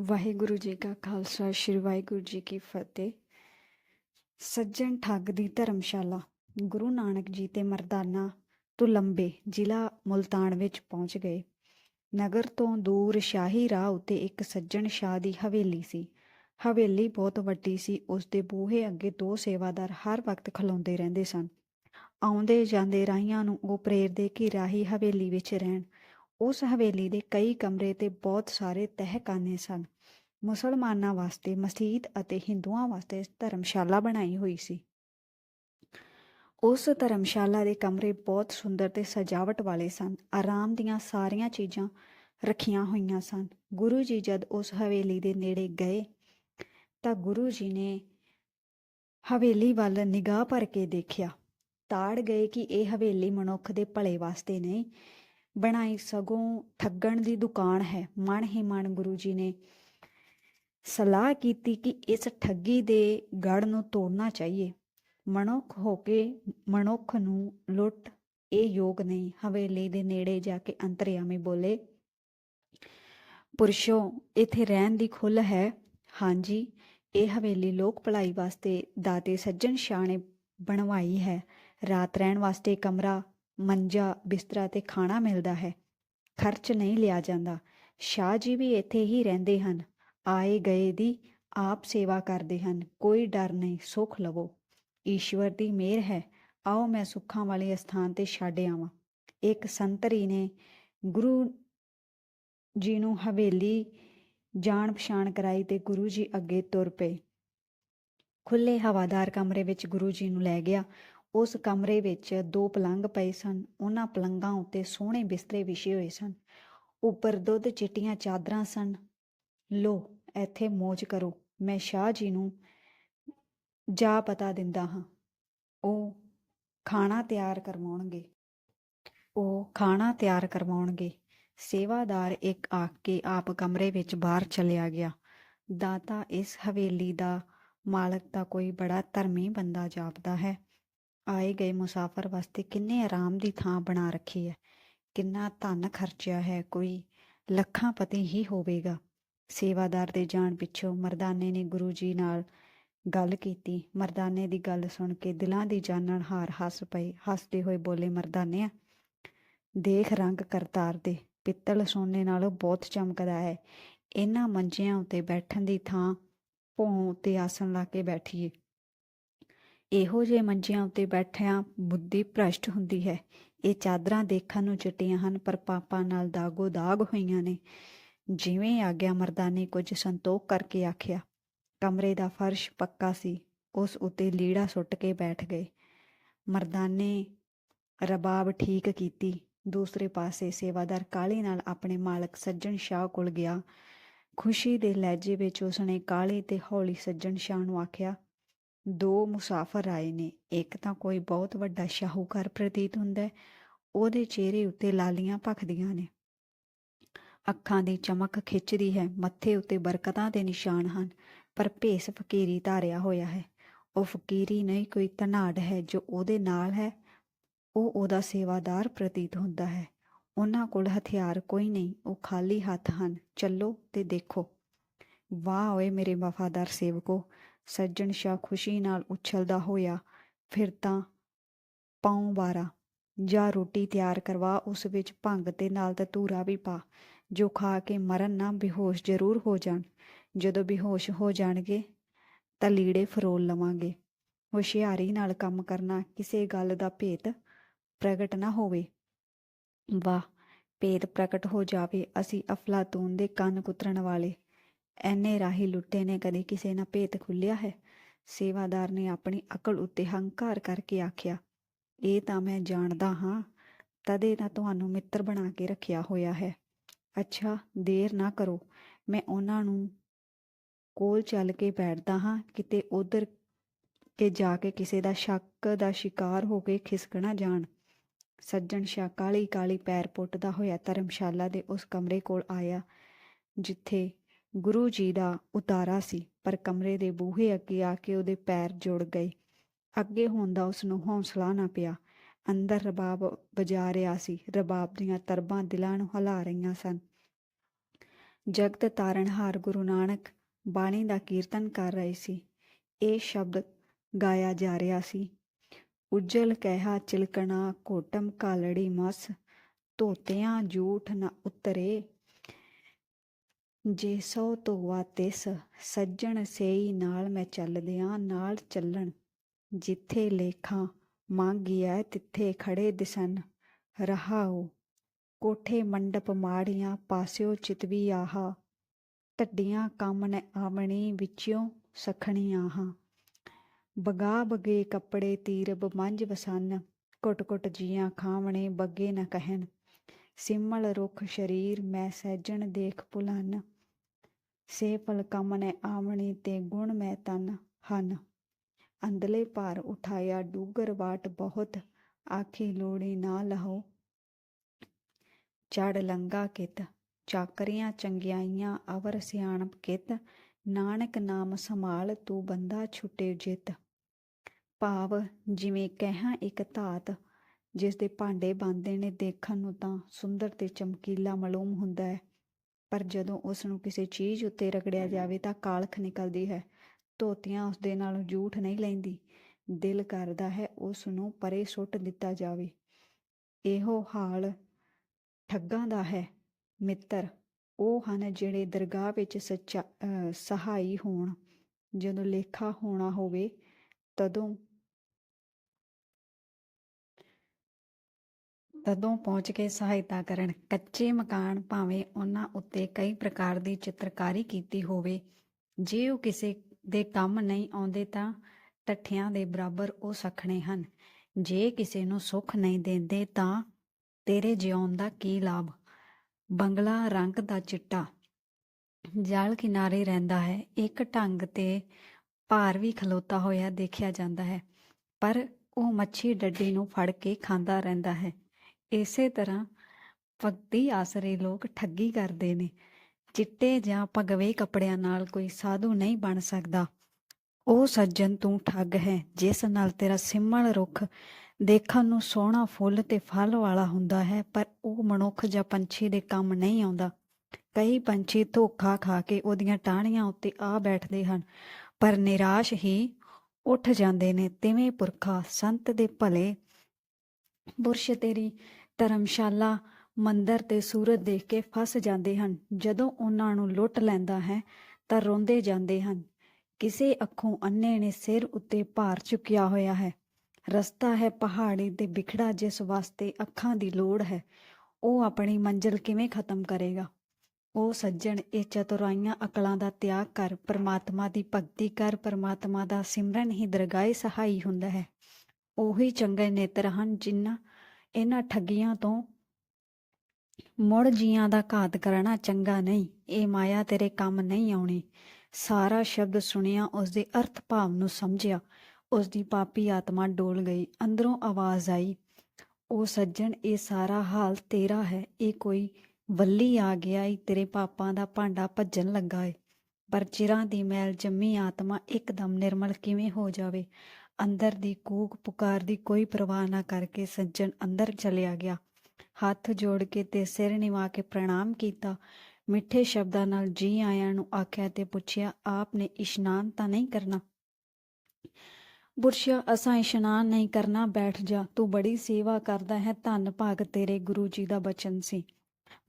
ਵਾਹਿਗੁਰੂ ਜੀ ਕਾ ਖਾਲਸਾ, ਸ੍ਰੀ ਵਾਹਿਗੁਰੂ ਜੀ ਕੀ ਫਤਿਹ। ਸੱਜਣ ਠੱਗ ਦੀ ਧਰਮਸ਼ਾਲਾ, ਗੁਰੂ ਨਾਨਕ ਜੀ ਤੇ ਮਰਦਾਨਾ ਤੋਂ ਲੰਬੇ ਜ਼ਿਲ੍ਹਾ ਮੁਲਤਾਨ ਵਿੱਚ ਪਹੁੰਚ ਗਏ। ਨਗਰ ਤੋਂ ਦੂਰ ਸ਼ਾਹੀ ਰਾਹ ਉੱਤੇ ਇੱਕ ਸੱਜਣ ਸ਼ਾਹ ਦੀ ਹਵੇਲੀ ਸੀ। ਹਵੇਲੀ ਬਹੁਤ ਵੱਡੀ ਸੀ, ਉਸ ਦੇ ਬੂਹੇ ਅੱਗੇ ਦੋ ਸੇਵਾਦਾਰ ਹਰ ਵਕਤ ਖਲੋਂਦੇ ਰਹਿੰਦੇ ਸਨ। ਆਉਂਦੇ ਜਾਂਦੇ ਰਾਹੀਆਂ ਨੂੰ ਉਹ ਪ੍ਰੇਰਦੇ ਕਿ ਰਾਹੀ ਹਵੇਲੀ ਵਿੱਚ ਰਹਿਣ ਉਸ ਹਵੇਲੀ ਦੇ ਕਈ ਕਮਰੇ ਤੇ ਬਹੁਤ ਸਾਰੇ ਤਹਿਖਾਨੇ ਸਨ। ਮੁਸਲਮਾਨਾਂ ਵਾਸਤੇ, ਮਸਜਿਦ ਅਤੇ ਹਿੰਦੂਆਂ ਵਾਸਤੇ ਧਰਮਸ਼ਾਲਾ ਬਣਾਈ ਹੋਈ ਸੀ। ਉਸ ਧਰਮਸ਼ਾਲਾ ਦੇ ਕਮਰੇ ਬਹੁਤ ਸੁੰਦਰ ਤੇ ਸਜਾਵਟ ਵਾਲੇ ਸਨ। ਆਰਾਮ ਦੀਆਂ ਸਾਰੀਆਂ ਚੀਜ਼ਾਂ ਰੱਖੀਆਂ ਹੋਈਆਂ ਸਨ। ਗੁਰੂ ਜੀ ਜਦ ਉਸ ਹਵੇਲੀ ਦੇ ਨੇੜੇ ਗਏ ਤਾਂ ਗੁਰੂ ਜੀ ਨੇ ਹਵੇਲੀ ਵੱਲ ਨਿਗਾਹ ਭਰ ਕੇ ਦੇਖਿਆ। ਤਾੜ ਗਏ ਕਿ ਇਹ ਹਵੇਲੀ ਮਨੁੱਖ ਦੇ ਭਲੇ ਵਾਸਤੇ ਨਹੀਂ ਬਣਾਈ ਸਗੋਂ ਠੱਗਣ ਦੀ ਦੁਕਾਨ ਹੈ। ਮਨ ਹੀ ਮਨ ਗੁਰੂ ਜੀ ਨੇ ਸਲਾਹ ਕੀਤੀ ਕਿ ਇਸ ਠੱਗੀ ਦੇ ਗੜ ਨੂੰ ਤੋੜਨਾ ਚਾਹੀਏ। ਮਨੁੱਖ ਹੋ ਕੇ, ਮਨੁੱਖ ਨੂੰ ਲੁੱਟ ਇਹ ਯੋਗ ਨਹੀਂ। ਹਵੇਲੀ ਦੇ ਨੇੜੇ ਜਾ ਕੇ ਅੰਤਰਿਆਮੀ ਬੋਲੇ, ਪੁਰਸ਼ੋ, ਇੱਥੇ ਰਹਿਣ ਦੀ ਖੁੱਲ ਹੈ। ਹਾਂਜੀ, ਇਹ ਹਵੇਲੀ ਲੋਕ ਭਲਾਈ ਵਾਸਤੇ ਦਾਤੇ ਸੱਜਣ ਸ਼ਾਹ ਨੇ ਬਣਵਾਈ ਹੈ। ਰਾਤ ਰਹਿਣ ਵਾਸਤੇ ਕਮਰਾ ਮੰਜਾ ਬਿਸਤਰਾ ਤੇ ਖਾਣਾ ਮਿਲਦਾ ਹੈ। ਖਰਚ ਨਹੀਂ ਲਿਆ ਜਾਂਦਾ। ਸ਼ਾਹ ਜੀ ਵੀ ਇੱਥੇ ਹੀ ਰਹਿੰਦੇ ਹਨ। ਆਏ ਗਏ ਦੀ ਆਪ ਸੇਵਾ ਕਰਦੇ ਹਨ। ਕੋਈ ਡਰ ਨਹੀਂ, ਸੁਖ ਲਵੋ। ਈਸ਼ਵਰ ਦੀ ਮਿਹਰ ਹੈ। ਆਓ ਮੈਂ ਸੁੱਖਾਂ ਵਾਲੇ ਸਥਾਨ ਤੇ ਛੱਡ ਆਵਾਂ। ਇੱਕ ਸੰਤਰੀ ਨੇ ਗੁਰੂ ਜੀ ਨੂੰ ਹਵੇਲੀ ਜਾਣ ਪਛਾਣ ਕਰਾਈ ਤੇ ਗੁਰੂ ਜੀ ਅੱਗੇ ਤੁਰ ਪਏ। ਖੁੱਲੇ ਹਵਾਦਾਰ ਕਮਰੇ ਵਿੱਚ ਗੁਰੂ ਜੀ ਨੂੰ ਲੈ ਗਿਆ। ਉਸ ਕਮਰੇ ਵਿੱਚ ਦੋ ਪਲੰਗ ਪਏ ਸਨ। ਉਹਨਾਂ ਪਲੰਗਾਂ ਉੱਤੇ ਸੋਹਣੇ ਬਿਸਤਰੇ ਵਿਛੇ ਹੋਏ ਸਨ। ਉੱਪਰ ਦੁੱਧ ਚਿੱਟੀਆਂ ਚਾਦਰਾਂ ਸਨ। ਲੋ, ਇੱਥੇ ਮौज ਕਰੋ। ਮੈਂ ਸ਼ਾਹ ਜੀ ਨੂੰ ਜਾ ਪਤਾ ਦਿੰਦਾ ਹਾਂ। ਉਹ ਖਾਣਾ ਤਿਆਰ ਕਰਵਾਉਣਗੇ। ਉਹ ਖਾਣਾ ਤਿਆਰ ਕਰਵਾਉਣਗੇ। ਸੇਵਾਦਾਰ ਇੱਕ ਆਖ ਕੇ ਆਪ ਕਮਰੇ ਵਿੱਚ ਬਾਹਰ ਚਲਿਆ ਗਿਆ। ਦਾਤਾ, ਇਸ ਹਵੇਲੀ ਦਾ ਮਾਲਕ ਦਾ ਕੋਈ ਬੜਾ ਧਰਮੀ ਬੰਦਾ ਜਾਪਦਾ ਹੈ। ਆਏ ਗਏ ਮੁਸਾਫਰ ਵਾਸਤੇ ਕਿੰਨੇ ਆਰਾਮ ਦੀ ਥਾਂ ਬਣਾ ਰੱਖੀ ਹੈ। ਕਿੰਨਾ ਧਨ ਖਰਚਿਆ ਹੈ, ਕੋਈ ਲੱਖਾਂ ਪਤੀ ਹੀ ਹੋਵੇਗਾ। ਸੇਵਾਦਾਰ ਦੇ ਜਾਣ ਪਿੱਛੋਂ ਮਰਦਾਨੇ ਨੇ ਗੁਰੂ ਜੀ ਨਾਲ ਗੱਲ ਕੀਤੀ। ਮਰਦਾਨੇ ਦੀ ਗੱਲ ਸੁਣ ਕੇ ਦਿਲਾਂ ਦੀ ਜਾਣਨ ਹਾਰ ਹੱਸ ਪਏ। ਹੱਸਦੇ ਹੋਏ ਬੋਲੇ, ਮਰਦਾਨਿਆ, ਦੇਖ ਰੰਗ ਕਰਤਾਰ ਦੇ। ਪਿੱਤਲ ਸੋਨੇ ਨਾਲੋਂ ਬਹੁਤ ਚਮਕਦਾ ਹੈ। ਇਹਨਾਂ ਮੰਜਿਆਂ ਉੱਤੇ ਬੈਠਣ ਦੀ ਥਾਂ ਭੋਂ ਤੇ ਆਸਣ ਲਾ ਕੇ ਬੈਠੀਏ। ਇਹੋ ਜਿਹੇ ਮੰਜਿਆਂ ਉੱਤੇ ਬੈਠਿਆਂ ਬੁੱਧੀ ਭ੍ਰਸ਼ਟ ਹੁੰਦੀ ਹੈ। ਇਹ ਚਾਦਰਾਂ ਦੇਖਣ ਨੂੰ ਚਿੱਟੀਆਂ ਹਨ, ਪਰ ਪਾਪਾਂ ਨਾਲ ਦਾਗੋ ਦਾਗ ਹੋਈਆਂ ਨੇ। ਜਿਵੇਂ ਆਗਿਆ ਮਰਦਾਨੇ ਕੁਝ ਸੰਤੋਖ ਕਰਕੇ ਆਖਿਆ, ਕਮਰੇ ਦਾ ਫਰਸ਼ ਪੱਕਾ ਸੀ, ਉਸ ਉੱਤੇ ਲੀੜਾ ਸੁੱਟ ਕੇ ਬੈਠ ਗਏ। ਮਰਦਾਨੇ ਰਬਾਬ ਠੀਕ ਕੀਤੀ। ਦੂਸਰੇ ਪਾਸੇ ਸੇਵਾਦਾਰ ਕਾਲੇ ਨਾਲ ਆਪਣੇ ਮਾਲਕ ਸੱਜਣ ਸ਼ਾਹ ਕੋਲ ਗਿਆ। ਖੁਸ਼ੀ ਦੇ ਲਹਿਜੇ ਵਿੱਚ ਉਸਨੇ ਕਾਲੇ ਤੇ ਹੌਲੀ ਸੱਜਣ ਸ਼ਾਹ ਨੂੰ ਆਖਿਆ ਦੋ ਮੁਸਾਫਰ ਆਏ ਨੇ। ਇੱਕ ਤਾਂ ਕੋਈ ਬਹੁਤ ਵੱਡਾ ਸ਼ਾਹੂਕਾਰ ਪ੍ਰਤੀਤ ਹੁੰਦਾ ਹੈ। ਉਹਦੇ ਚਿਹਰੇ ਉੱਤੇ ਲਾਲੀਆਂ ਭਖਦੀਆਂ ਨੇ। ਅੱਖਾਂ ਦੀ ਚਮਕ ਖਿੱਚਦੀ ਹੈ। ਮੱਥੇ ਉੱਤੇ ਬਰਕਤਾਂ ਦੇ ਨਿਸ਼ਾਨ ਹਨ। ਪਰ ਭੇਸ ਫਕੀਰੀ ਧਾਰਿਆ ਹੋਇਆ ਹੈ। ਉਹ ਫਕੀਰੀ ਨਹੀਂ, ਕੋਈ ਧਨਾੜ ਹੈ ਜੋ ਉਹਦੇ ਨਾਲ ਹੈ। ਉਹ ਉਹਦਾ ਸੇਵਾਦਾਰ ਪ੍ਰਤੀਤ ਹੁੰਦਾ ਹੈ। ਉਹਨਾਂ ਕੋਲ ਹਥਿਆਰ ਕੋਈ ਨਹੀਂ। ਉਹ ਖਾਲੀ ਹੱਥ ਹਨ। ਚੱਲੋ ਤੇ ਦੇਖੋ। ਵਾਹ ਓਏ ਮੇਰੇ ਵਫਾਦਾਰ ਸੇਵਕੋ, ਸੱਜਣ ਸ਼ਾਹ ਖੁਸ਼ੀ ਨਾਲ ਉਛਲਦਾ ਹੋਇਆ, ਫਿਰ ਤਾਂ ਪਾਉ ਬਾਰਾ ਜਾਂ ਰੋਟੀ ਤਿਆਰ ਕਰਵਾ, ਉਸ ਵਿੱਚ ਭੰਗ ਤੇ ਨਾਲ ਧਤੂਰਾ ਵੀ ਪਾ, ਜੋ ਖਾ ਕੇ ਮਰਨ ਨਾ ਬੇਹੋਸ਼ ਜ਼ਰੂਰ ਹੋ ਜਾਣ, ਜਦੋਂ ਬੇਹੋਸ਼ ਹੋ ਜਾਣਗੇ ਤਾਂ ਲੀੜੇ ਫਰੋਲ ਲਵਾਂਗੇ। ਹੁਸ਼ਿਆਰੀ ਨਾਲ ਕੰਮ ਕਰਨਾ ਕਿਸੇ ਗੱਲ ਦਾ ਭੇਤ ਪ੍ਰਗਟ ਨਾ ਹੋਵੇ। ਵਾਹ ਭੇਦ ਪ੍ਰਗਟ ਹੋ ਜਾਵੇ, ਅਸੀਂ ਅਫਲਾਤੂਨ ਦੇ ਕੰਨ ਕੁਤਰਨ ਵਾਲੇ। ਐਨੇ ਰਾਹੀ ਲੁੱਟੇ ਨੇ, ਕਦੇ ਕਿਸੇ ਨਾਲ ਭੇਤ ਖੁੱਲਿਆ ਹੈ? ਸੇਵਾਦਾਰ ਨੇ ਆਪਣੀ ਅਕਲ ਉੱਤੇ ਹੰਕਾਰ ਕਰਕੇ ਆਖਿਆ, ਇਹ ਤਾਂ ਮੈਂ ਜਾਣਦਾ ਹਾਂ, ਤਦੇ ਤਾਂ ਤੁਹਾਨੂੰ ਮਿੱਤਰ ਬਣਾ ਕੇ ਰੱਖਿਆ ਹੋਇਆ ਹੈ। ਅੱਛਾ, ਦੇਰ ਨਾ ਕਰੋ, ਮੈਂ ਉਹਨਾਂ ਨੂੰ ਕੋਲ ਚੱਲ ਕੇ ਬੈਠਦਾ ਹਾਂ, ਕਿਤੇ ਉਧਰ ਕੇ ਜਾ ਕੇ ਕਿਸੇ ਦਾ ਸ਼ੱਕ ਦਾ ਸ਼ਿਕਾਰ ਹੋ ਕੇ ਖਿਸਕਣਾ ਜਾਣ। ਸੱਜਣ ਸ਼ਾਹ ਕਾਲੀ ਕਾਲੀ ਪੈਰ ਪੁੱਟਦਾ ਹੋਇਆ ਧਰਮਸ਼ਾਲਾ ਦੇ ਉਸ ਕਮਰੇ ਕੋਲ ਆਇਆ, ਜਿੱਥੇ ਗੁਰੂ ਜੀ ਦਾ ਉਤਾਰਾ ਸੀ, ਪਰ ਕਮਰੇ ਦੇ ਬੂਹੇ ਅੱਗੇ ਆ ਕੇ ਉਹਦੇ ਪੈਰ ਜੁੜ ਗਏ। ਅੱਗੇ ਹੋਣ ਦਾ ਉਸ ਨੂੰ ਹੌਸਲਾ ਨਾ ਪਿਆ। ਅੰਦਰ ਰਬਾਬ ਵਜਾ ਰਿਹਾ ਸੀ। ਰਬਾਬ ਦੀਆਂ ਤਰਬਾਂ ਦਿਲਾਂ ਨੂੰ ਹਲਾ ਰਹੀਆਂ ਸਨ। ਜਗਤ ਤਾਰਨਹਾਰ ਗੁਰੂ ਨਾਨਕ ਬਾਣੀ ਦਾ ਕੀਰਤਨ ਕਰ ਰਹੇ ਸੀ। ਇਹ ਸ਼ਬਦ ਗਾਇਆ ਜਾ ਰਿਹਾ ਸੀ। ਉਜਲ ਕਹਿਆ ਚਿਲਕਣਾ ਘੋਟਮ ਕਾਲੜੀ ਮਸ, ਧੋਤਿਆਂ ਜੂਠ ਨਾ ਉਤਰੇ। ਜੇ ਸੋ ਧੋਵਾ ਤਿਸ, ਸੱਜਣ ਸੇਈ ਨਾਲ ਮੈਂ ਚੱਲਦਿਆਂ ਨਾਲ ਚੱਲਣ। ਜਿੱਥੇ ਲੇਖਾਂ ਮੰਗਿਆ ਤਿੱਥੇ ਖੜੇ ਦਿਸਨ ਰਹਾਓ ਕੋਠੇ ਮੰਡਪ ਮਾੜੀਆਂ ਪਾਸਿਓ ਚਿਤਵੀ ਆਹਾ। ਢੱਡੀਆਂ ਕੰਮ ਨ ਆਵਣੀ ਵਿੱਚੋਂ ਸਖਣੀ ਆਹਾ ਬਗਾ ਬਗੇ ਕੱਪੜੇ ਤੀਰਬ ਮੰਝ ਵਸਨ। ਕੁੱਟ ਕੁੱਟ ਜੀਆਂ ਖਾਵਣੇ ਬੱਗੇ ਨ ਕਹਿਣ। ਸਿਮਲ ਰੁਖ ਸ਼ਰੀਰ ਮੈਂ ਸਹਿਜਣ ਦੇਖ ਭੁਲਨ, ਸੇ ਪਲ ਕੰਮ ਆਵਣੀ ਤੇ ਗੁਣ ਮੈਂ ਤਨ ਹਨ। ਅੰਦਲੇ ਭਾਰ ਉਠਾਇਆ ਡੂਗਰ ਬਾਟ ਬਹੁਤ, ਆਖੀ ਲੋੜੀ ਨਾ ਲਹੋ। ਚੜ ਲੰਗਾ ਕਿਤ, ਚਾਕਰੀਆਂ ਚੰਗਿਆਈਆਂ ਅਵਰ ਸਿਆਣਪ ਕਿਤ, ਨਾਨਕ ਨਾਮ ਸੰਭਾਲ ਤੂੰ ਬੰਦਾ ਛੁਟੇ ਜਿਤ। ਭਾਵ ਜਿਵੇਂ ਕਹਿਆ ਇੱਕ ਧਾਤ ਜਿਸ ਦੇ ਭਾਂਡੇ ਬਣਦੇ ਨੇ ਦੇਖਣ ਨੂੰ ਤਾਂ ਸੁੰਦਰ ਤੇ ਚਮਕੀਲਾ ਮਾਲੂਮ ਹੁੰਦਾ ਹੈ। ਪਰ ਜਦੋਂ ਉਸ ਨੂੰ ਕਿਸੇ ਚੀਜ਼ ਉੱਤੇ ਰਗੜਿਆ ਜਾਵੇ ਤਾਂ ਕਾਲਖ ਨਿਕਲਦੀ ਹੈ। ਧੋਤੀਆਂ ਉਸ ਦੇ ਨਾਲੋਂ ਜੂਠ ਨਹੀਂ ਲੈਂਦੀ। ਦਿਲ ਕਰਦਾ ਹੈ ਉਸ ਨੂੰ ਪਰੇ ਸੁੱਟ ਦਿੱਤਾ ਜਾਵੇ। ਇਹੋ ਹਾਲ ਠੱਗਾਂ ਦਾ ਹੈ ਮਿੱਤਰ। ਉਹ ਹਨ ਜਿਹੜੇ ਦਰਗਾਹ ਵਿੱਚ ਸਹਾਈ ਹੋਣ। ਜਦੋਂ ਲੇਖਾ ਹੋਣਾ ਹੋਵੇ ਤਦੋਂ ਤਦੋਂ ਪਹੁੰਚ ਕੇ ਸਹਾਇਤਾ ਕਰਨ। ਕੱਚੇ ਮਕਾਨ ਭਾਵੇਂ ਉਹਨਾਂ ਉੱਤੇ ਕਈ ਪ੍ਰਕਾਰ ਦੀ ਚਿੱਤਰਕਾਰੀ ਕੀਤੀ ਹੋਵੇ, ਜੇ ਉਹ ਕਿਸੇ ਦੇ ਕੰਮ ਨਹੀਂ ਆਉਂਦੇ ਤਾਂ ਟੱਠਿਆਂ ਦੇ ਬਰਾਬਰ ਉਹ ਸਖਣੇ ਹਨ। ਜੇ ਕਿਸੇ ਨੂੰ ਸੁੱਖ ਨਹੀਂ ਦਿੰਦੇ ਤਾਂ ਤੇਰੇ ਜਿਉਣ ਦਾ ਕੀ ਲਾਭ? ਬੰਗਲਾ ਰੰਗ ਦਾ ਚਿੱਟਾ। ਜਲ ਕਿਨਾਰੇ ਰਹਿੰਦਾ ਹੈ। ਇੱਕ ਢੰਗ ਤੇ ਭਾਰ ਵੀ ਖਲੋਤਾ ਹੋਇਆ ਦੇਖਿਆ ਜਾਂਦਾ ਹੈ, ਪਰ ਉਹ ਮੱਛੀ ਡੱਡੀ ਨੂੰ ਫੜ ਕੇ ਖਾਂਦਾ ਰਹਿੰਦਾ ਹੈ। ਇਸੇ ਤਰ੍ਹਾਂ ਭਗਤੀ ਆਸਰੇ ਲੋਕ ਠੱਗੀ ਕਰਦੇ ਨੇ। ਚਿੱਟੇ ਜਾਂ ਭਗਵੇ ਕੱਪੜਿਆਂ ਨਾਲ ਕੋਈ ਸਾਧੂ ਨਹੀਂ ਬਣ ਸਕਦਾ। ਉਹ ਸੱਜਣ ਤੂੰ ਠੱਗ ਹੈ, ਜਿਸ ਨਾਲ ਤੇਰਾ ਸਿਮਲ ਰੁੱਖ ਦੇਖਣ ਨੂੰ ਸੋਹਣਾ ਫੁੱਲ ਤੇ ਫਲ ਵਾਲਾ ਹੁੰਦਾ ਹੈ, ਪਰ ਉਹ ਮਨੁੱਖ ਜਾਂ ਪੰਛੀ ਦੇ ਕੰਮ ਨਹੀਂ ਆਉਂਦਾ। ਕਈ ਪੰਛੀ ਧੋਖਾ ਖਾ ਕੇ ਉਹਦੀਆਂ ਟਾਹਣੀਆਂ ਉੱਤੇ ਆ ਬੈਠਦੇ ਹਨ, ਪਰ ਨਿਰਾਸ਼ ਹੀ ਉੱਠ ਜਾਂਦੇ ਨੇ। ਤਿਵੇਂ ਪੁਰਖਾ ਸੰਤ ਦੇ ਭਲੇ, ਬੁਰਸ਼ ਤੇਰੀ ਧਰਮਸ਼ਾਲਾ ਮੰਦਰ ਤੇ ਸੂਰਤ ਦੇਖ ਕੇ ਫਸ ਜਾਂਦੇ ਹਨ। ਜਦੋਂ ਉਹਨਾਂ ਨੂੰ ਲੁੱਟ ਲੈਂਦਾ ਹੈ, ਤਾਂ ਰੋਂਦੇ ਜਾਂਦੇ ਹਨ। ਕਿਸੇ ਅੱਖੋਂ ਅੰਨੇ ਨੇ ਸਿਰ ਉੱਤੇ ਭਾਰ ਚੁੱਕਿਆ ਹੋਇਆ ਹੈ। ਰਸਤਾ ਹੈ ਪਹਾੜੀ ਤੇ ਵਿਖੜਾ ਜਿਸ ਵਾਸਤੇ ਅੱਖਾਂ ਦੀ ਲੋੜ ਹੈ। ਉਹ ਆਪਣੀ ਮੰਜ਼ਿਲ ਕਿਵੇਂ ਖਤਮ ਕਰੇਗਾ? ਉਹ ਸੱਜਣ, ਇਹ ਚਤੁਰਾਈਆਂ ਅਕਲਾਂ ਦਾ ਤਿਆਗ ਕਰ, ਪਰਮਾਤਮਾ ਦੀ ਭਗਤੀ ਕਰ, ਪਰਮਾਤਮਾ ਦਾ ਸਿਮਰਨ ਹੀ ਦਰਗਾਹੇ ਸਹਾਈ ਹੁੰਦਾ ਹੈ। ਉਹੀ ਚੰਗੇ ਨੇਤਰ ਹਨ, ਜਿਨ੍ਹਾਂ ਇਹਨਾਂ ਠੱਗੀਆਂ ਤੋਂ ਮੁੜ ਜੀਆਂ ਦਾ ਘਾਤ ਕਰਨਾ ਚੰਗਾ ਨਹੀਂ। ਇਹ ਮਾਇਆ ਤੇਰੇ ਕੰਮ ਨਹੀਂ ਆਉਣੀ। ਸਾਰਾ ਸ਼ਬਦ ਸੁਣਿਆ ਉਸ ਦੇ ਅਰਥ ਭਾਵ ਨੂੰ ਸਮਝਿਆ। ਉਸ ਦੀ ਪਾਪੀ ਆਤਮਾ ਡੋਲ ਗਈ, ਅੰਦਰੋਂ ਆਵਾਜ਼ ਆਈ, ਉਹ ਸੱਜਣ, ਇਹ ਸਾਰਾ ਹਾਲ ਤੇਰਾ ਹੈ। ਇਹ ਕੋਈ ਵੱਲੀ ਆ ਗਿਆ ਈ ਤੇਰੇ ਪਾਪਾਂ ਦਾ ਭਾਂਡਾ ਭੱਜਣ ਲੱਗਾ ਏ। ਪਰ ਚਿਰਾਂ ਦੀ ਮੈਲ ਜੰਮੀ ਆਤਮਾ ਇੱਕਦਮ ਨਿਰਮਲ ਕਿਵੇਂ ਹੋ ਜਾਵੇ? ਅੰਦਰ ਦੀ ਕੂਕ ਪੁਕਾਰ ਦੀ ਕੋਈ ਪਰਵਾਹ ਨਾ ਕਰਕੇ ਸੱਜਣ ਅੰਦਰ ਚਲਿਆ ਗਿਆ। ਹੱਥ ਜੋੜ ਕੇ ਤੇ ਸਿਰ ਨਿਵਾ ਕੇ ਪ੍ਰਣਾਮ ਕੀਤਾ। ਮਿੱਠੇ ਸ਼ਬਦਾਂ ਨਾਲ ਜੀ ਆਇਆਂ ਨੂੰ ਆਖਿਆ ਤੇ ਪੁੱਛਿਆ ਆਪ ਨੇ ਇਸ਼ਨਾਨ ਤਾਂ ਨਹੀਂ ਕਰਨਾ? ਬੁਰਸ਼ਿਆ ਅਸਾਂ ਇਸ਼ਨਾਨ ਨਹੀਂ ਕਰਨਾ, ਬੈਠ ਜਾ। ਤੂੰ ਬੜੀ ਸੇਵਾ ਕਰਦਾ ਹੈ, ਧੰਨ ਭਾਗ ਤੇਰੇ ਗੁਰੂ ਜੀ ਦਾ ਬਚਨ ਸੀ।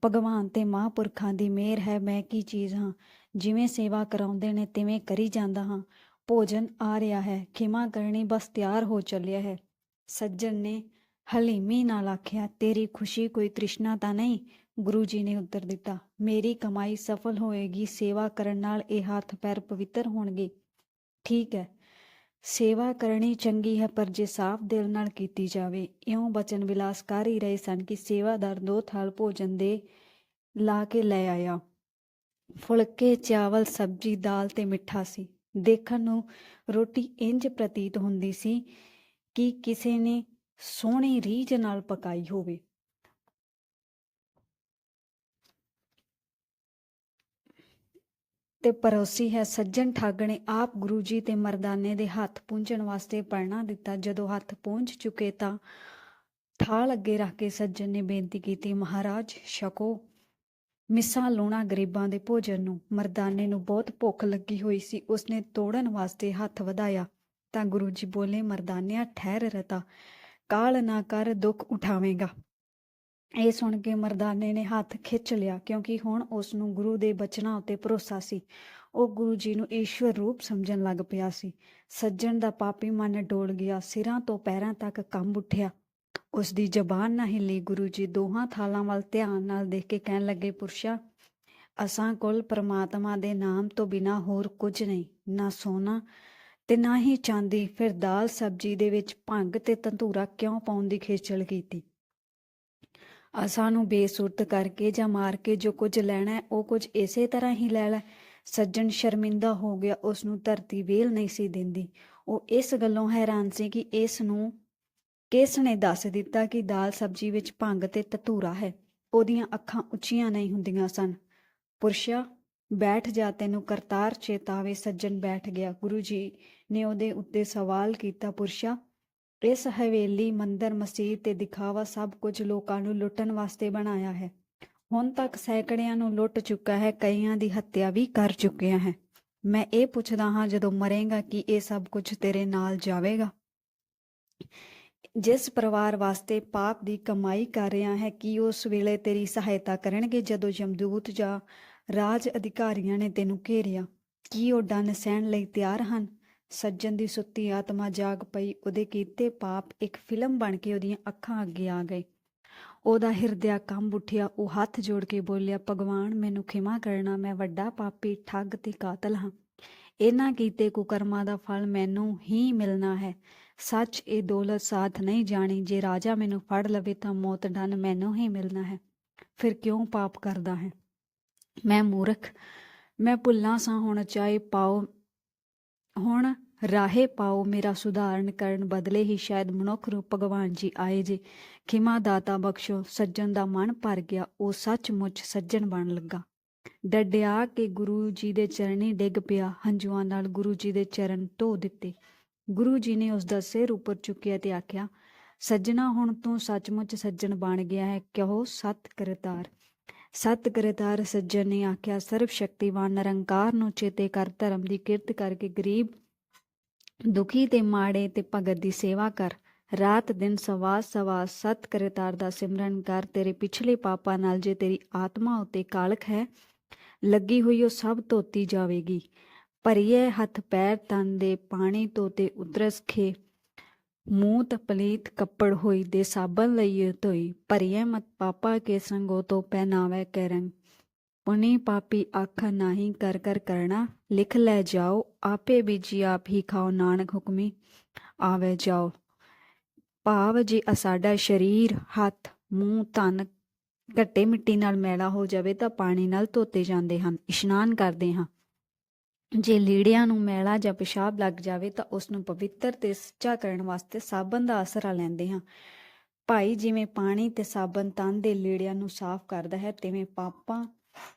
ਭਗਵਾਨ ਤੇ ਮਹਾਂਪੁਰਖਾਂ ਦੀ ਮਿਹਰ ਹੈ, ਮੈਂ ਕੀ ਚੀਜ਼ ਹਾਂ? ਜਿਵੇਂ ਸੇਵਾ ਕਰਾਉਂਦੇ ਨੇ, ਤਿਵੇਂ ਕਰੀ ਜਾਂਦਾ ਹਾਂ। ਭੋਜਨ ਆ ਰਿਹਾ ਹੈ, ਖਿਮਾ ਕਰਨੀ ਬਸ ਤਿਆਰ ਹੋ ਚੱਲਿਆ ਹੈ। ਸੱਜਣ ਨੇ ਹਲੀਮੀ ਨਾਲ ਆਖਿਆ, ਤੇਰੀ ਖੁਸ਼ੀ ਕੋਈ ਤ੍ਰਿਸ਼ਨਾ ਤਾਂ ਨਹੀਂ? ਗੁਰੂ ਜੀ ਨੇ ਉੱਤਰ ਦਿੱਤਾ, ਮੇਰੀ ਕਮਾਈ ਸਫਲ ਹੋਏਗੀ, ਸੇਵਾ ਕਰਨ ਨਾਲ ਇਹ ਹੱਥ ਪੈਰ ਪਵਿੱਤਰ ਹੋਣਗੇ। ਠੀਕ ਹੈ, ਸੇਵਾ ਕਰਨੀ ਚੰਗੀ ਹੈ, ਪਰ ਜੇ ਸਾਫ਼ ਦਿਲ ਨਾਲ ਕੀਤੀ ਜਾਵੇ, ਇਉਂ ਬਚਨ ਵਿਲਾਸ ਕਰ ਹੀ ਰਹੇ ਸਨ ਕਿ ਸੇਵਾਦਾਰ ਦੋ ਥਾਲ ਭੋਜਨ ਦੇ ਲਾ ਕੇ ਲੈ ਆਇਆ। ਫੁਲਕੇ, ਚਾਵਲ, ਸਬਜ਼ੀ, ਦਾਲ ਤੇ ਮਿੱਠਾ ਸੀ। ਦੇਖਣ ਨੂੰ ਰੋਟੀ ਇੰਜ ਪ੍ਰਤੀਤ ਹੁੰਦੀ ਸੀ ਕਿ ਕਿਸੇ ਨੇ ਸੋਹਣੀ ਰੀਝ ਨਾਲ ਪਕਾਈ ਹੋਵੇ। ਤੇ ਪਰੋਸੀ ਹੈ, ਸੱਜਣ ਠੱਗ ਨੇ ਆਪ ਗੁਰੂ ਜੀ ਤੇ ਮਰਦਾਨੇ ਦੇ ਹੱਥ ਪਹੁੰਚਣ ਵਾਸਤੇ ਪਰਣਾ ਦਿੱਤਾ। ਜਦੋਂ ਹੱਥ ਪਹੁੰਚ ਚੁੱਕੇ ਤਾਂ ਥਾਲ ਅੱਗੇ ਰੱਖ ਕੇ ਸੱਜਣ ਨੇ ਬੇਨਤੀ ਕੀਤੀ, ਮਹਾਰਾਜ, ਛਕੋ। ਮਿਸਾਂ ਲੂਣਾ ਗਰੀਬਾਂ ਦੇ ਭੋਜਨ ਨੂੰ, ਮਰਦਾਨੇ ਨੂੰ ਬਹੁਤ ਭੁੱਖ ਲੱਗੀ ਹੋਈ ਸੀ। ਉਸਨੇ ਤੋੜਨ ਵਾਸਤੇ ਹੱਥ ਵਧਾਇਆ। ਤਾਂ ਗੁਰੂ ਜੀ ਬੋਲੇ, ਮਰਦਾਨਿਆ, ਠਹਿਰ ਰਤਾ, ਕਾਲ ਨਾ ਕਰ, ਦੁੱਖ ਉਠਾਵੇਂਗਾ। ਇਹ ਸੁਣ ਕੇ ਮਰਦਾਨੇ ਨੇ ਹੱਥ ਖਿੱਚ ਲਿਆ, ਕਿਉਂਕਿ ਹੁਣ ਉਸ ਨੂੰ ਗੁਰੂ ਦੇ ਬਚਨਾਂ ਉੱਤੇ ਭਰੋਸਾ ਸੀ। ਉਹ ਗੁਰੂ ਜੀ ਨੂੰ ਈਸ਼ਵਰ ਰੂਪ ਸਮਝਣ ਲੱਗ ਪਿਆ ਸੀ। ਸੱਜਣ ਦਾ ਪਾਪੀ ਮਨ ਡੋਲ ਗਿਆ। ਸਿਰਾਂ ਤੋਂ ਪੈਰਾਂ ਤੱਕ ਕੰਬ ਉੱਠਿਆ। ਉਸ ਦੀ ਜ਼ਬਾਨ ਨਾ ਹਿੱਲੀ। ਗੁਰੂ ਜੀ ਦੋਹਾਂ ਥਾਲਾਂ ਵੱਲ ਧਿਆਨ ਨਾਲ ਦੇਖ ਕੇ ਕਹਿਣ ਲੱਗੇ, ਪੁਰਸ਼ਾ, ਅਸਾਂ ਕੋਲ ਪ੍ਰਮਾਤਮਾ ਦੇ ਨਾਮ ਤੋਂ ਬਿਨਾ ਹੋਰ ਕੁਝ ਨਹੀਂ, ਨਾ ਸੋਨਾ ਤੇ ਨਾ ਹੀ ਚਾਂਦੀ। ਫਿਰ ਦਾਲ ਸਬਜ਼ੀ ਦੇ ਵਿੱਚ ਭੰਗ ਤੇ ਤੰਦੂਰਾ ਕਿਉਂ ਪਾਉਣ ਦੀ ਖੇਚਲ ਕੀਤੀ? ਅਸਾਂ ਨੂੰ ਬੇਸੁਰਤ ਕਰਕੇ ਜਾਂ ਮਾਰ ਕੇ ਜੋ ਕੁਝ ਲੈਣਾ ਹੈ, ਉਹ ਕੁਝ ਇਸੇ ਤਰ੍ਹਾਂ ਹੀ ਲੈ ਲੈ। ਸੱਜਣ ਸ਼ਰਮਿੰਦਾ ਹੋ ਗਿਆ ਉਸ ਨੂੰ ਧਰਤੀ ਵੇਲ ਨਹੀਂ ਸੀ ਦਿੰਦੀ। ਉਹ ਇਸ ਗੱਲੋਂ ਹੈਰਾਨ ਸੀ ਕਿ ਇਸ ਨੂੰ ਕਿਸ ਨੇ ਦੱਸ ਦਿੱਤਾ ਕਿ ਦਾਲ ਸਬਜ਼ੀ ਵਿੱਚ ਭੰਗ ਤੇ ਤਤੂਰਾ ਹੈ? ਉਹਦੀਆਂ ਅੱਖਾਂ ਉੱਚੀਆਂ ਨਹੀਂ ਹੁੰਦੀਆਂ ਸਨ। ਪੁਰਸ਼ਾ ਬੈਠ ਜਾ, ਤੈਨੂੰ ਕਰਤਾਰ ਚੇਤਾਵੇ ਸੱਜਣ ਬੈਠ ਗਿਆ। ਗੁਰੂ ਜੀ ਨੇ ਉਹਦੇ ਉੱਤੇ ਸਵਾਲ ਕੀਤਾ ਪੁਰਸ਼ਾ ਇਸ ਹਵੇਲੀ ਮੰਦਰ ਮਸਜਿਦ ਤੇ ਦਿਖਾਵਾ ਸਭ ਕੁਝ ਲੋਕਾਂ ਨੂੰ ਲੁੱਟਣ ਵਾਸਤੇ ਬਣਾਇਆ ਹੈ। ਹੁਣ ਤੱਕ ਸੈਂਕੜਿਆਂ ਨੂੰ ਲੁੱਟ ਚੁੱਕਾ ਹੈ, ਕਈਆਂ ਦੀ ਹੱਤਿਆ ਵੀ ਕਰ ਚੁੱਕਿਆ ਹੈ। ਮੈਂ ਇਹ ਪੁੱਛਦਾ ਹਾਂ, ਜਦੋਂ ਮਰੇਗਾ ਕਿ ਇਹ ਸਭ ਕੁਝ ਤੇਰੇ ਨਾਲ ਜਾਵੇਗਾ? ਜਿਸ ਪਰਿਵਾਰ ਵਾਸਤੇ ਪਾਪ ਦੀ ਕਮਾਈ ਕਰ ਰਿਹਾ ਹੈ, ਕਿ ਉਸ ਵੇਲੇ ਤੇਰੀ ਸਹਾਇਤਾ ਕਰਨਗੇ ਜਦੋਂ ਯਮਦੂਤ ਜਾਂ ਰਾਜ ਅਧਿਕਾਰੀਆਂ ਨੇ ਤੈਨੂੰ ਘੇਰਿਆ? ਕੀ ਉਹ ਡੰਨ ਸਹਿਣ ਲਈ ਤਿਆਰ ਹਨ? ਸੱਜਣ ਦੀ ਸੁੱਤੀ ਆਤਮਾ ਜਾਗ ਪਈ, ਉਹਦੇ ਕੀਤੇ ਪਾਪ ਇੱਕ ਫਿਲਮ ਬਣ ਕੇ ਉਹਦੀਆਂ ਅੱਖਾਂ ਅੱਗੇ ਆ ਗਏ। ਉਹਦਾ ਹਿਰਦਿਆ ਕੰਬ ਉੱਠਿਆ, ਉਹ ਹੱਥ ਜੋੜ ਕੇ ਬੋਲਿਆ, ਭਗਵਾਨ, ਮੈਨੂੰ ਖਿਮਾ ਕਰਨਾ, ਮੈਂ ਵੱਡਾ ਪਾਪੀ, ਠੱਗ ਤੇ ਕਾਤਲ ਹਾਂ। ਇਹਨਾਂ ਕੀਤੇ ਕੁਕਰਮਾਂ ਦਾ ਫਲ ਮੈਨੂੰ ਹੀ ਮਿਲਣਾ ਹੈ। ਸੱਚ ਇਹ ਦੌਲਤ ਸਾਥ ਨਹੀਂ ਜਾਣੀ। ਜੇ ਰਾਜਾ ਮੈਨੂੰ ਫੜ ਲਵੇ ਤਾਂ ਮੌਤ ਡਨ ਮੈਨੂੰ ਹੀ ਮਿਲਣਾ ਹੈ। ਫਿਰ ਕਿਉਂ ਪਾਪ ਕਰਦਾ ਹੈ? ਮੈਂ ਮੂਰਖ। ਮੈਂ ਭੁੱਲਾਂ ਸਾਂ ਹੁਣ ਚਾਹੇ ਪਾਓ, ਹੁਣ ਰਾਹੇ ਪਾਓ। ਮੇਰਾ ਸੁਧਾਰਨ ਕਰਨ ਬਦਲੇ ਹੀ ਸ਼ਾਇਦ ਮਨੁੱਖ ਰੂਪ ਭਗਵਾਨ ਜੀ ਆਏ ਜੇ। ਖਿਮਾ ਦਾਤਾ ਬਖਸ਼ੋ, ਸੱਜਣ ਦਾ ਮਨ ਭਰ ਗਿਆ। ਉਹ ਸੱਚਮੁੱਚ ਸੱਜਣ ਬਣ ਲੱਗਾ। ਡੱਡਿਆ ਕੇ ਗੁਰੂ ਜੀ ਦੇ ਚਰਨੀ ਡਿੱਗ ਪਿਆ। ਹੰਝੂਆਂ ਨਾਲ ਗੁਰੂ ਜੀ ਦੇ ਚਰਨ ਧੋ ਦਿੱਤੇ। ਗੁਰੂ ਜੀ ਨੇ ਉਸ ਦਾ ਸਿਰ ਉੱਪਰ ਚੁੱਕਿਆ ਤੇ ਆਖਿਆ, ਸੱਜਣਾ ਹੁਣ ਤੋਂ ਸੱਚਮੁੱਚ ਸੱਜਣ ਬਣ ਗਿਆ ਹੈ, ਕਿਹੋ ਸਤ ਕਰਤਾਰ। ਸਤ ਕਰਤਾਰ ਸੱਜਣ ਨੇ ਆਖਿਆ ਸਰਵ ਸ਼ਕਤੀਵਾਨ ਨਿਰੰਕਾਰ ਨੂੰ ਚੇਤੇ ਕਰ, ਧਰਮ ਦੀ ਕਿਰਤ ਕਰਕੇ ਗਰੀਬ, ਦੁਖੀ ਤੇ ਮਾੜੇ ਤੇ ਭਗਤ ਦੀ ਸੇਵਾ ਕਰ। ਰਾਤ ਦਿਨ ਸਵਾਸ ਸਵਾਸ ਸਤ ਕਰਤਾਰ ਦਾ ਸਿਮਰਨ ਕਰ, ਤੇਰੇ ਪਿਛਲੇ ਪਾਪਾਂ ਨਾਲ ਜੇ ਤੇਰੀ ਆਤਮਾ ਉਤੇ ਕਾਲਖ ਹੈ, ਲੱਗੀ ਹੋਈ ਉਹ ਸਭ ਧੋਤੀ ਜਾਵੇਗੀ। ਭਰੀਏ ਹੱਥ ਪੈਰ ਤਨ ਦੇ ਪਾਣੀ ਤੋਤੇ ਉਤਰਸ ਖੇ। ਮੂੰਹ ਤਪਲੀਤ ਕੱਪੜ ਹੋਈ ਦੇ ਸਾਬਨ ਲਈਏ ਧੋਈ। ਭਰੀਏ ਮਤ ਪਾਪਾ ਕੇ ਸੰਗੋ ਤੋਂ ਪਹਿਨਾਵੇ ਕਰੰ। ਪੁਨੀ ਪਾਪੀ ਅੱਖ ਨਹੀਂ ਕਰ ਕਰ ਕਰਨਾ ਲਿਖ ਲੈ ਜਾਓ, ਆਪੇ ਬੀਜੀ ਆਪ ਹੀ ਖਾਓ ਨਾਨਕ ਹੁਕਮੀ। ਆਵੇ ਜਾਓ। ਭਾਵ ਜੇ ਸਾਡਾ ਸਰੀਰ, ਹੱਥ, ਮੂੰਹ ਤਨ ਘੱਟੇ ਮਿੱਟੀ ਨਾਲ ਮੈਲਾ ਹੋ ਜਾਵੇ ਤਾਂ ਪਾਣੀ ਨਾਲ ਧੋਤੇ ਜਾਂਦੇ ਹਨ। ਇਸ਼ਨਾਨ ਕਰਦੇ ਹਾਂ। ਜੇ ਲੀੜਿਆਂ ਨੂੰ ਮੈਲਾ ਜਾਂ ਪਿਸ਼ਾਬ ਲੱਗ ਜਾਵੇ ਤਾਂ ਉਸ ਨੂੰ ਪਵਿੱਤਰ ਤੇ ਸੱਚਾ ਕਰਨ ਵਾਸਤੇ ਸਾਬਣ ਦਾ ਆਸਰਾ ਲੈਂਦੇ ਹਾਂ। ਭਾਈ, ਜਿਵੇਂ ਪਾਣੀ ਤੇ ਸਾਬਣ ਤਨ ਦੇ ਲੀੜਿਆਂ ਨੂੰ ਸਾਫ਼ ਕਰਦਾ ਹੈ, ਤਿਵੇਂ ਪਾਪਾਂ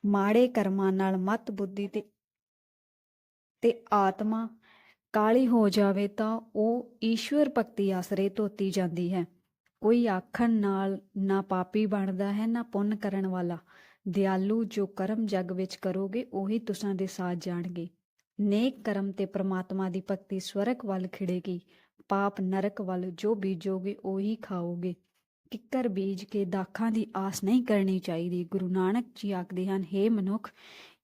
ਮਾੜੇ ਕਰਮਾਂ ਨਾਲ ਮਤ ਬੁੱਧੀ ਤੇ ਤੇ ਆਤਮਾ ਕਾਲੀ ਹੋ ਜਾਵੇ ਤਾਂ ਉਹ ਈਸ਼ਵਰ ਭਗਤੀ ਆਸਰੇ ਧੋਤੀ ਜਾਂਦੀ ਹੈ। ਕੋਈ ਆਖਣ ਨਾਲ ਨਾ ਪਾਪੀ ਬਣਦਾ ਹੈ, ਨਾ ਪੁੰਨ ਕਰਨ ਵਾਲਾ। ਦਿਆਲੂ ਜੋ ਕਰਮ ਜਗ ਵਿੱਚ ਕਰੋਗੇ, ਉਹੀ ਤੁਸਾਂ ਦੇ ਸਾਥ ਜਾਣਗੇ। ਨੇਕ ਕਰਮ ਤੇ ਪ੍ਰਮਾਤਮਾ ਦੀ ਭਗਤੀ ਸਵਰਗ ਵੱਲ ਖਿੜੇਗੀ, ਪਾਪ ਨਰਕ ਵੱਲ ਜੋ ਬੀਜੋਗੇ ਉਹੀ ਖਾਓਗੇ। ਕਿੱਕਰ ਬੀਜ ਕੇ ਦਾਖਾਂ ਦੀ ਆਸ ਨਹੀਂ ਕਰਨੀ ਚਾਹੀਦੀ। ਗੁਰੂ ਨਾਨਕ ਜੀ ਆਖਦੇ ਹਨ हे ਮਨੁੱਖ,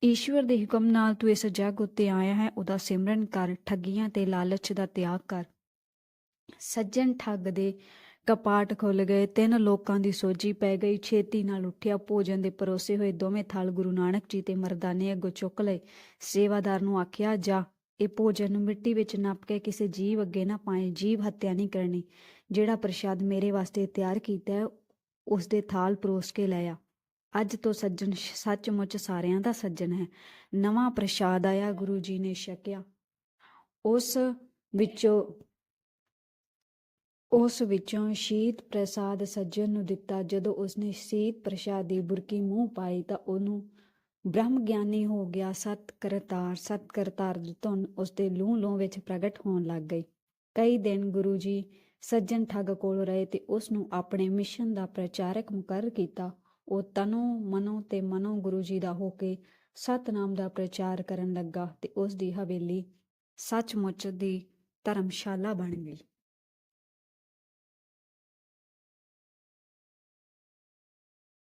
ਈਸ਼ਵਰ ਦੇ ਹੁਕਮ ਨਾਲ ਤੂੰ ਇਸ ਜਗ ਉੱਤੇ ਆਇਆ ਹੈ, ਉਹਦਾ ਸਿਮਰਨ ਕਰ, ਠੱਗੀਆਂ ਤੇ ਲਾਲਚ ਦਾ ਤਿਆਗ ਕਰ। ਸੱਜਣ ਠੱਗ ਦੇ ਕਪਾਟ ਖੁੱਲ ਗਏ, ਤਿੰਨ ਲੋਕਾਂ ਦੀ ਸੋਜੀ ਪੈ ਗਈ। ਛੇਤੀ ਨਾਲ ਉੱਠਿਆ, ਭੋਜਨ ਦੇ ਪਰੋਸੇ ਹੋਏ ਦੋਵੇਂ ਥਾਲ ਗੁਰੂ ਨਾਨਕ ਜੀ ਤੇ ਮਰਦਾਨੇ ਅੱਗੋਂ ਚੁੱਕ ਲਏ। ਸੇਵਾਦਾਰ ਨੂੰ ਆਖਿਆ, ਜਾ, ਇਹ ਭੋਜਨ ਨੂੰ ਮਿੱਟੀ ਵਿੱਚ ਨੱਪ ਕੇ ਕਿਸੇ ਜੀਵ ਅੱਗੇ ਨਾ ਪਾਏ, ਜੀਵ ਹੱਤਿਆ ਨਹੀਂ ਕਰਨੀ। ਜਿਹੜਾ ਪ੍ਰਸ਼ਾਦ ਮੇਰੇ ਵਾਸਤੇ ਤਿਆਰ ਕੀਤਾ ਹੈ, ਉਸ ਦੇ ਥਾਲ ਪਰੋਸ ਕੇ ਲਿਆ ਅੱਜ ਤੋਂ ਸੱਜਣ ਸ਼- ਸੱਚਮੁੱਚ ਸਾਰਿਆਂ ਦਾ ਸੱਜਣ ਹੈ। ਨਵਾਂ ਪ੍ਰਸ਼ਾਦ ਆਇਆ, ਗੁਰੂ ਜੀ ਨੇ ਛਕਿਆ। ਉਸ ਵਿੱਚੋਂ ਉਸ ਵਿੱਚੋਂ ਸ਼ੀਤ ਪ੍ਰਸਾਦ ਸੱਜਣ ਨੂੰ ਦਿੱਤਾ। ਜਦੋਂ ਉਸਨੇ ਸ਼ੀਤ ਪ੍ਰਸਾਦ ਦੀ ਬੁਰਕੀ ਮੂੰਹ ਪਾਈ ਤਾਂ ਉਹਨੂੰ ਬ੍ਰਹਮ ਗਿਆਨੀ ਹੋ ਗਿਆ। ਸਤ ਕਰਤਾਰ ਸਤ ਕਰਤਾਰ ਦੀ ਧੁਨ ਉਸਦੇ ਲੂੰ ਲੂੰ ਵਿੱਚ ਪ੍ਰਗਟ ਹੋਣ ਲੱਗ ਗਈ। ਕਈ ਦਿਨ ਗੁਰੂ ਜੀ ਸੱਜਣ ਠੱਗ ਕੋਲ ਰਹੇ ਤੇ ਉਸ ਨੂੰ ਆਪਣੇ ਮਿਸ਼ਨ ਦਾ ਪ੍ਰਚਾਰਕ ਮੁਕਰਰ ਕੀਤਾ। ਉਹ ਤਨੋ ਮਨੋ ਤੇ ਮਨੋ ਗੁਰੂ ਜੀ ਦਾ ਹੋ ਕੇ ਸਤਨਾਮ ਦਾ ਪ੍ਰਚਾਰ ਕਰਨ ਲੱਗਾ ਤੇ ਉਸ ਦੀ ਹਵੇਲੀ ਸੱਚਮੁੱਚ ਦੀ ਧਰਮਸ਼ਾਲਾ ਬਣ ਗਈ।